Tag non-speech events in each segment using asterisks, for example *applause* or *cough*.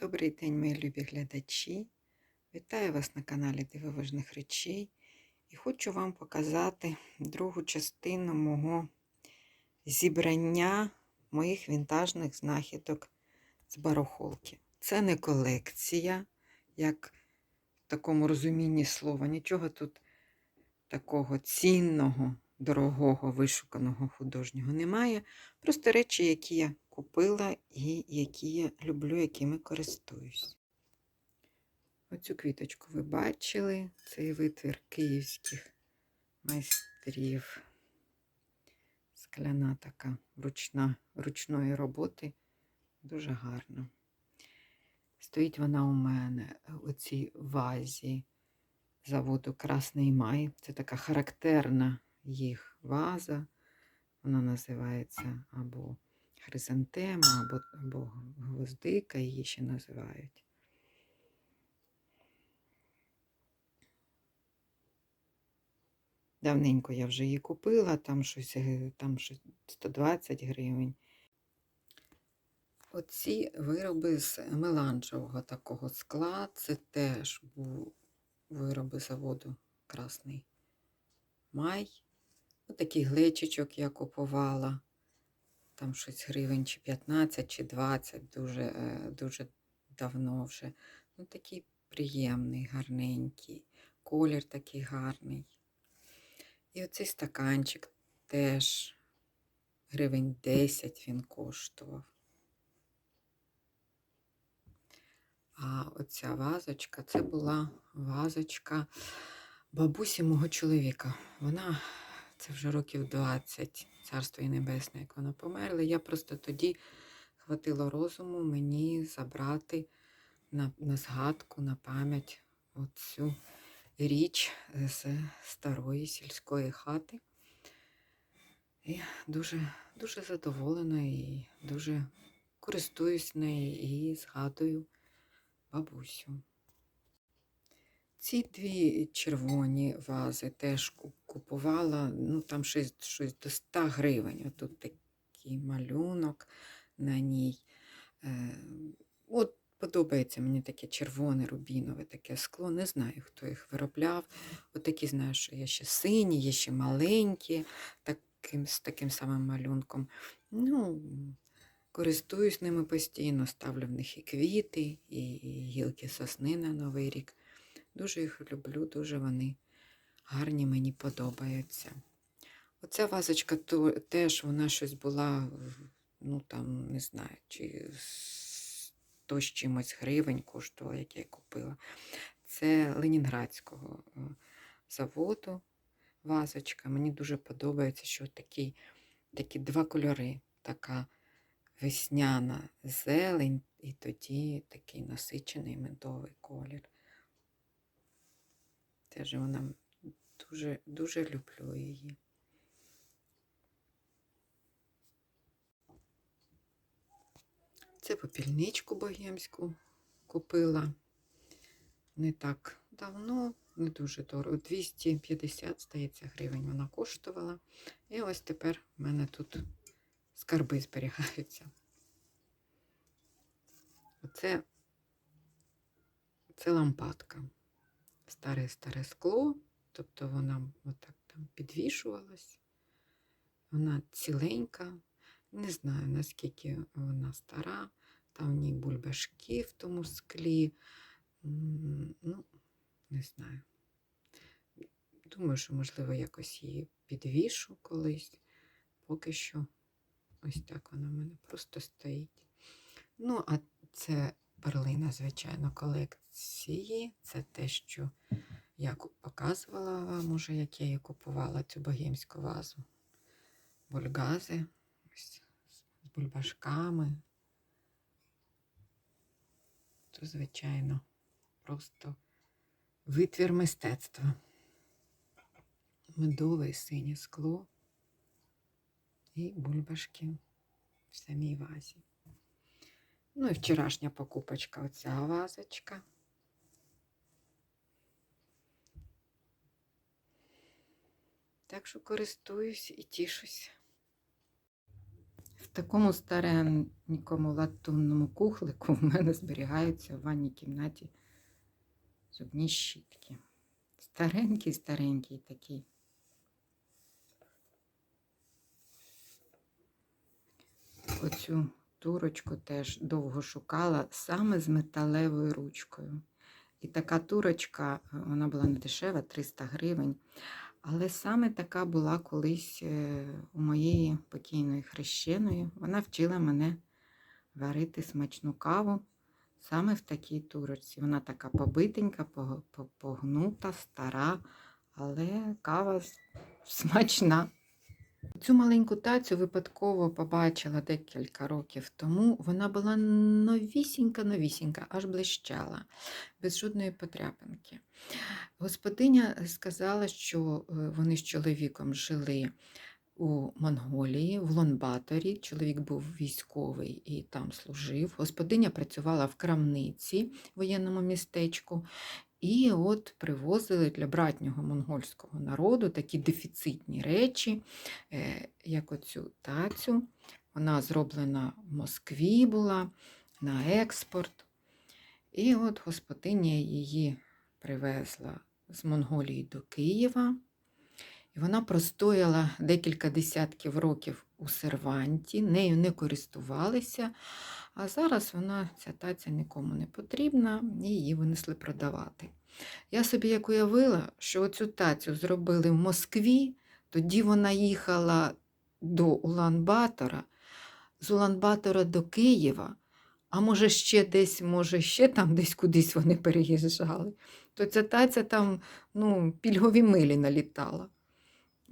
Добрий день, мої любі глядачі. Вітаю вас на каналі Дивовижних речей і хочу вам показати другу частину мого зібрання моїх вінтажних знахідок з барахолки. Це не колекція, як в такому розумінні слова. Нічого тут такого цінного, дорогого, вишуканого художнього немає. Просто речі, які я купила і які я люблю, якими користуюсь. Оцю квіточку ви бачили. Цей витвір київських майстрів. Скляна така ручна, ручної роботи. Дуже гарна. Стоїть вона у мене у цій вазі заводу Красний Май. Це така характерна їх ваза. Вона називається або хризантема, або, або гвоздика, її ще називають. Давненько я вже її купила, там щось, е, там щось 120 гривень. Оці вироби з меланжевого такого скла, це теж був вироби заводу Красний Май. Отакий глечичок я купувала. Там щось гривень чи 15, чи 20, дуже е, дуже давно вже. Ну, такий приємний, гарненький. Колір такий гарний. І оцей стаканчик теж гривень 10 він коштував. А оця вазочка це була вазочка бабусі мого чоловіка. Вона це вже років 20, царство і небесне, як вона померла. Я просто тоді хватило розуму мені забрати на, на згадку, на пам'ять оцю річ з старої сільської хати. І дуже, дуже задоволена і дуже користуюсь нею і згадую бабусю. Ці дві червоні вази теж купувала, ну там щось, щось до 100 гривень. Отут такий малюнок на ній. Е, От подобається мені таке червоне, рубінове таке скло. Не знаю, хто їх виробляв. Отакі, знаю, що є ще сині, є ще маленькі, таким, з таким самим малюнком. Ну, Користуюсь ними постійно, ставлю в них і квіти, і гілки сосни на Новий рік. Дуже їх люблю, дуже вони гарні, мені подобаються. Оця вазочка то, теж вона щось була, ну там, не знаю, чи 100 з чимось гривень коштувала, як я купила. Це Ленінградського е, заводу вазочка. Мені дуже подобається, що такі, такі два кольори. Така весняна зелень і тоді такий насичений медовий колір. Теж вона дуже, дуже люблю її. Це попільничку богемську купила не так давно, не дуже дорого. 250, здається, гривень вона коштувала. І ось тепер в мене тут скарби зберігаються. Оце це лампадка. Старе-старе скло, тобто вона отак там підвішувалась. Вона ціленька. Не знаю, наскільки вона стара, там в ній бульбашки в тому склі. Ну, не знаю. Думаю, що, можливо, якось її підвішу колись. Поки що ось так вона в мене просто стоїть. Ну, а це перлина, звичайно, колекції. Це те, що я показувала вам уже, як я її купувала, цю богемську вазу. Бульгази з бульбашками. То, звичайно, просто витвір мистецтва. Медове синє скло і бульбашки в самій вазі. Ну і вчорашня покупочка оця вазочка. Так що користуюсь і тішусь. такому старенькому латунному кухлику в мене зберігаються в ванній кімнаті зубні щітки. Старенький, старенький такий. Оцю турочку теж довго шукала саме з металевою ручкою. І така турочка, е, вона була не дешева, 300 гривень. Але саме така була колись е, у моєї покійної хрещеної. Вона вчила мене варити смачну каву саме в такій турочці. Вона така побитенька, погнута, стара, але кава смачна. Цю маленьку тацю випадково побачила декілька років тому. Вона була новісінька-новісінька, аж блищала, без жодної потряпинки. Господиня сказала, що е, вони з чоловіком жили у Монголії, в Лонбаторі. Чоловік був військовий і там служив. Господиня працювала в крамниці в воєнному містечку. І от привозили для братнього монгольського народу такі дефіцитні речі, е, як оцю тацю. Вона зроблена в Москві була на експорт. І от господиня її привезла з Монголії до Києва. І вона простояла декілька десятків років у серванті, нею не користувалися. А зараз вона, ця таця нікому не потрібна, і її винесли продавати. Я собі як уявила, що оцю тацю зробили в Москві, тоді вона їхала до Улан-Батора, з Улан-Батора до Києва, а може ще десь, може, ще там десь кудись вони переїжджали, то ця таця там ну, пільгові милі налітала.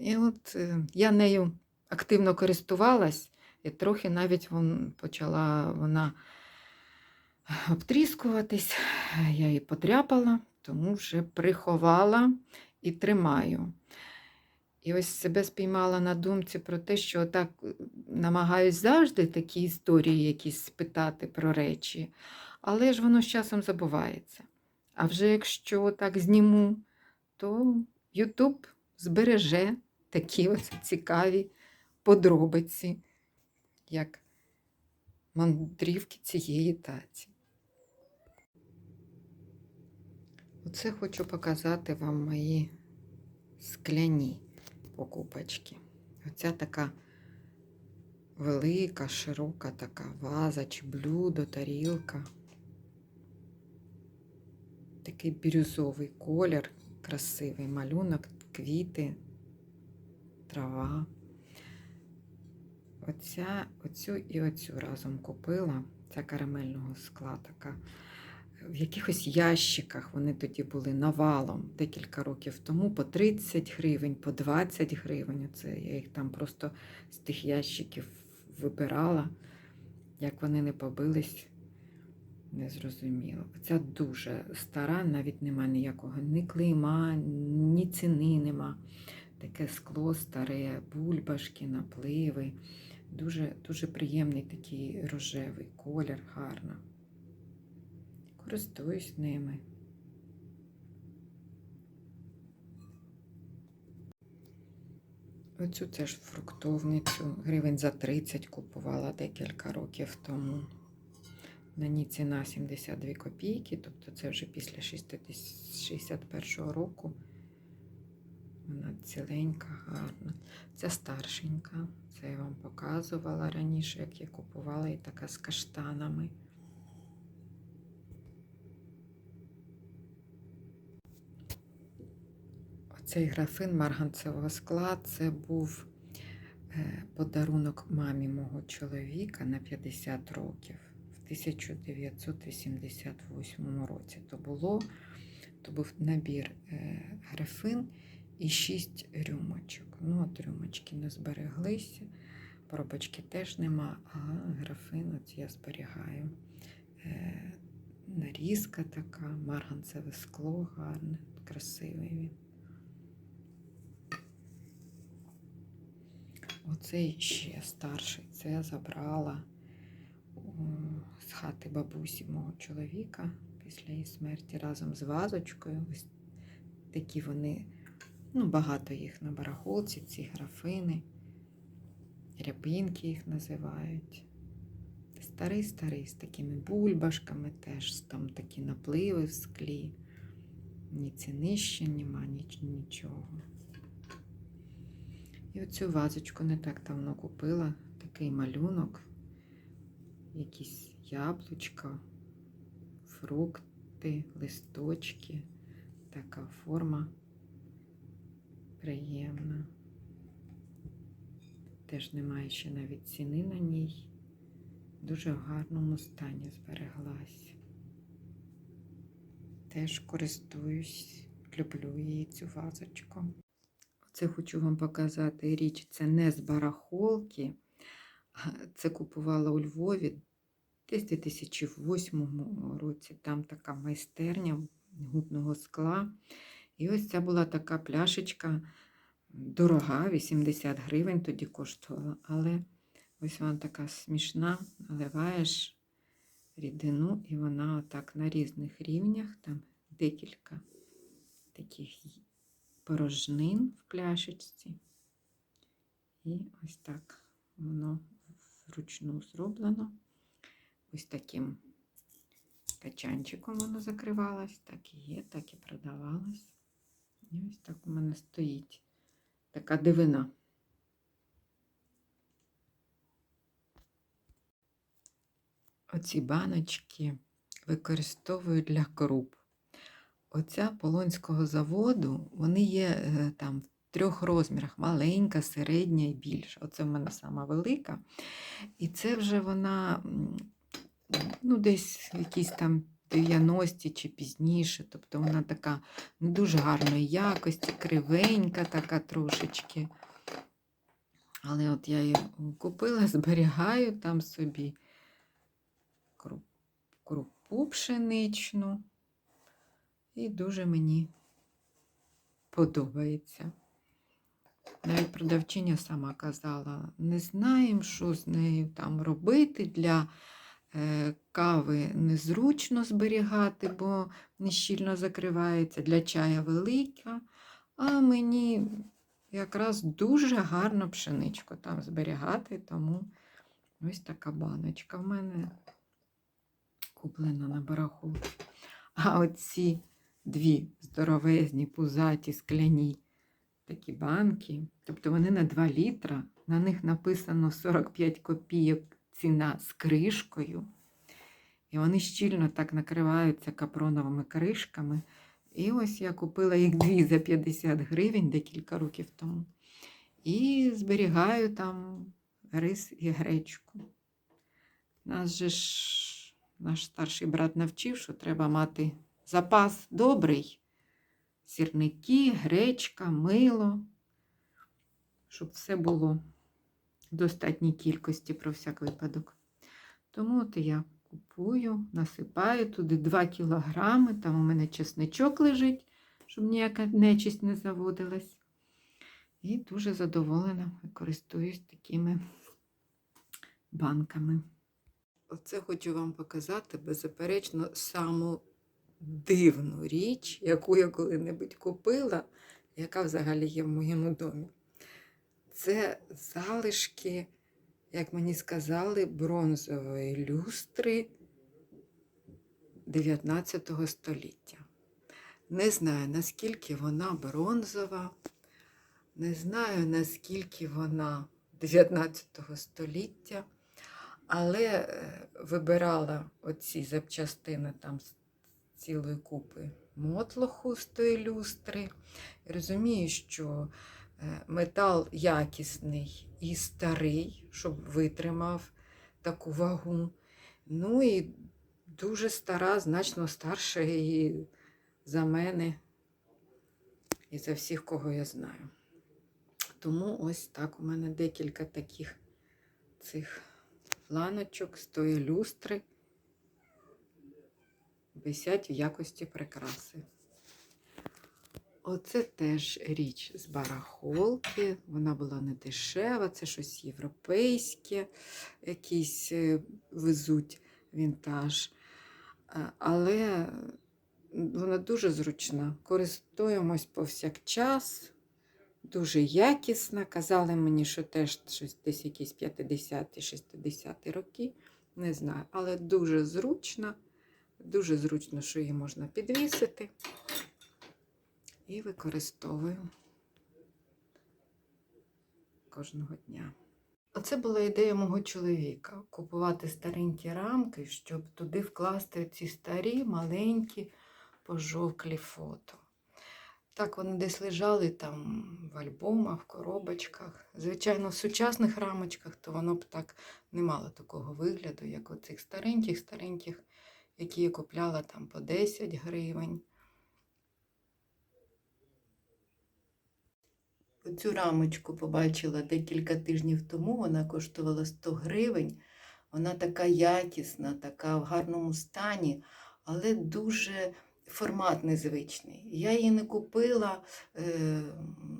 І от е, я нею активно користувалась, і трохи навіть вон, почала вона обтріскуватись. Я її подряпала, тому вже приховала і тримаю. І ось себе спіймала на думці про те, що так е, намагаюсь завжди такі історії якісь спитати про речі, але ж воно з часом забувається. А вже якщо так зніму, то Ютуб збереже такі ось цікаві подробиці, як мандрівки цієї таці. Оце хочу показати вам мої скляні покупочки. Оця така велика, широка така ваза чи блюдо, тарілка. Такий бірюзовий колір, красивий малюнок, квіти, трава. Оця, оцю і оцю разом купила. Ця карамельного скла така. В якихось ящиках вони тоді були навалом декілька років тому по 30 гривень, по 20 гривень. Оце я їх там просто з тих ящиків вибирала. Як вони не побились, не зрозуміло. Ця дуже стара, навіть нема ніякого ні клейма, ні ціни нема. Таке скло старе, бульбашки, напливи. Дуже, дуже приємний такий рожевий колір, гарно. Користуюсь ними. Оцю теж фруктовницю гривень за 30 купувала декілька років тому. На ній ціна 72 копійки, тобто це вже після 61 року. Вона ціленька, гарна. Це старшенька. Це я вам показувала раніше, як я купувала і така з каштанами. Оцей графин марганцевого скла це був е, подарунок мамі мого чоловіка на 50 років в 1988 році. То було, то був набір е, графин і 6 рюмочок. Ну, от рюмочки не збереглися, пробочки теж нема, а графин от я зберігаю. Е, нарізка така, марганцеве скло гарне, красивий він. Оцей ще старший. Це я забрала з хати бабусі мого чоловіка після її смерті разом з вазочкою. Ось такі вони, ну, багато їх на барахолці, ці графини. рябинки їх називають. Старий-старий, з такими бульбашками теж, там такі напливи в склі. Ні ціни ще нема, ніч, нічого. І оцю вазочку не так давно купила. Такий малюнок, якісь яблучка, фрукти, листочки. Така форма приємна. Теж немає ще навіть ціни на ній. Дуже в гарному стані збереглась. Теж користуюсь, люблю її цю вазочку. Оце хочу вам показати річ. Це не з барахолки. Це купувала у Львові десь у 2008 році. Там така майстерня гутного скла. І ось ця була така пляшечка дорога, 80 гривень тоді коштувала. Але ось вона така смішна, наливаєш рідину, і вона отак на різних рівнях, там декілька таких порожнин в пляшечці. І ось так воно вручну зроблено. Ось таким качанчиком воно закривалось, так і є, так і продавалось. І ось так у мене стоїть така дивина. Оці баночки використовую для круп. Оця Полонського заводу, вони є е, там в трьох розмірах: маленька, середня і більша. Оце в мене сама велика. І це вже вона ну, десь якісь там 90-ті чи пізніше. Тобто вона така не дуже гарної якості, кривенька така трошечки. Але от я її купила, *laughs* зберігаю там собі крупу пшеничну. І дуже мені подобається. Навіть продавчиня сама казала, не знаємо, що з нею там робити для кави незручно зберігати, бо нещільно закривається, для чая велика, а мені якраз дуже гарно пшеничку там зберігати, тому ось така баночка в мене куплена на барахолці. А оці дві здоровезні, пузаті, скляні такі банки, тобто вони на 2 літра, на них написано 45 копійок ціна з кришкою. І вони щільно так накриваються капроновими кришками. І ось я купила їх дві за 50 гривень декілька років тому. І зберігаю там рис і гречку. Нас же ж наш старший брат навчив, що треба мати запас добрий. Сірники, гречка, мило, щоб все було достатній кількості про всяк випадок. Тому от я купую, насипаю туди 2 кілограми, там у мене чесничок лежить, щоб ніяка нечисть не заводилась. І дуже задоволена користуюсь такими банками. Оце хочу вам показати, беззаперечно, саму дивну річ, яку я коли-небудь купила, яка взагалі є в моєму домі. Це залишки, як мені сказали, бронзової люстри 19 століття. Не знаю, наскільки вона бронзова, не знаю, наскільки вона 19 століття, але е, вибирала оці запчастини там з цілої купи мотлоху з тої люстри. Розумію, що метал якісний і старий, щоб витримав таку вагу. Ну і дуже стара, значно старша і за мене і за всіх, кого я знаю. Тому ось так у мене декілька таких цих ланочок з тої люстри висять в якості прикраси. Оце теж річ з барахолки. Вона була не дешева, це щось європейське, якісь е, везуть вінтаж. Е, Але вона дуже зручна. Користуємось повсякчас. Дуже якісна. Казали мені, що теж щось десь якісь 50-60 роки. Не знаю, але дуже зручна. Дуже зручно, що її можна підвісити. І використовую кожного дня. Оце була ідея мого чоловіка купувати старенькі рамки, щоб туди вкласти ці старі, маленькі, пожовклі фото. Так вони десь лежали там в альбомах, в коробочках. Звичайно, в сучасних рамочках, то воно б так не мало такого вигляду, як оцих стареньких-стареньких, які я купляла там по 10 гривень. Цю рамочку побачила декілька тижнів тому, вона коштувала 100 гривень. Вона така якісна, така в гарному стані, але дуже формат незвичний. Я її не купила, е,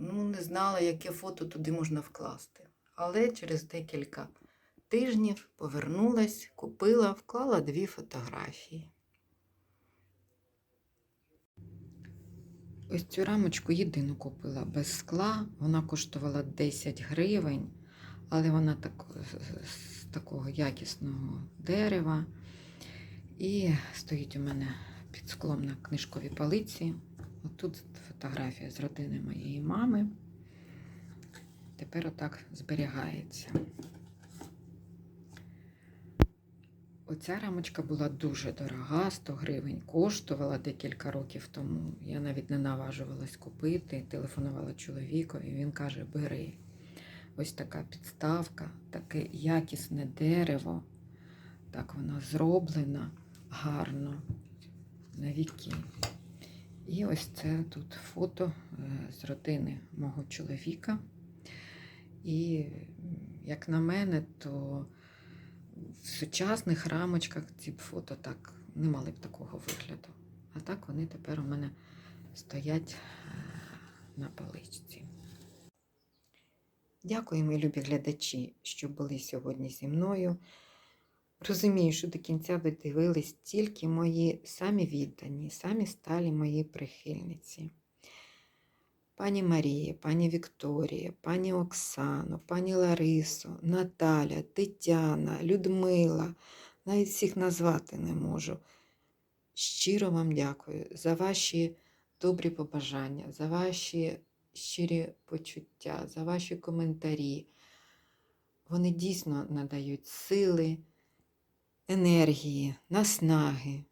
ну, не знала, яке фото туди можна вкласти. Але через декілька тижнів повернулась, купила, вклала дві фотографії. Ось цю рамочку єдину купила без скла. Вона коштувала 10 гривень, але вона так, з такого якісного дерева. І стоїть у мене під склом на книжковій полиці. Отут фотографія з родини моєї мами. Тепер отак зберігається. Оця рамочка була дуже дорога, 100 гривень коштувала декілька років тому. Я навіть не наважувалась купити, телефонувала чоловікові, він каже: бери. Ось така підставка, таке якісне дерево. Так воно зроблено гарно на віки. І ось це тут фото е, з родини мого чоловіка. І, як на мене, то в сучасних рамочках ці б фото так не мали б такого вигляду. А так вони тепер у мене стоять е, на поличці. Дякую, мої любі глядачі, що були сьогодні зі мною. Розумію, що до кінця ви дивились тільки мої самі віддані, самі сталі мої прихильниці. Пані Марія, пані Вікторія, пані Оксано, пані Ларисо, Наталя, Тетяна, Людмила, навіть всіх назвати не можу. Щиро вам дякую за ваші добрі побажання, за ваші щирі почуття, за ваші коментарі. Вони дійсно надають сили, енергії, наснаги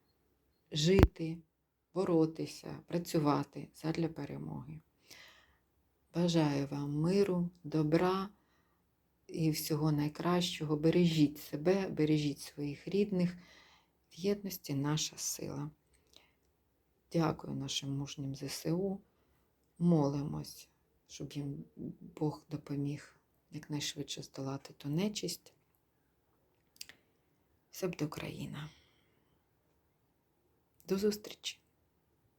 жити, боротися, працювати задля перемоги. Бажаю вам миру, добра і всього найкращого. Бережіть себе, бережіть своїх рідних. В єдності наша сила. Дякую нашим мужнім ЗСУ. Молимось, щоб їм Бог допоміг якнайшвидше здолати ту нечисть. Все буде Україна. До зустрічі!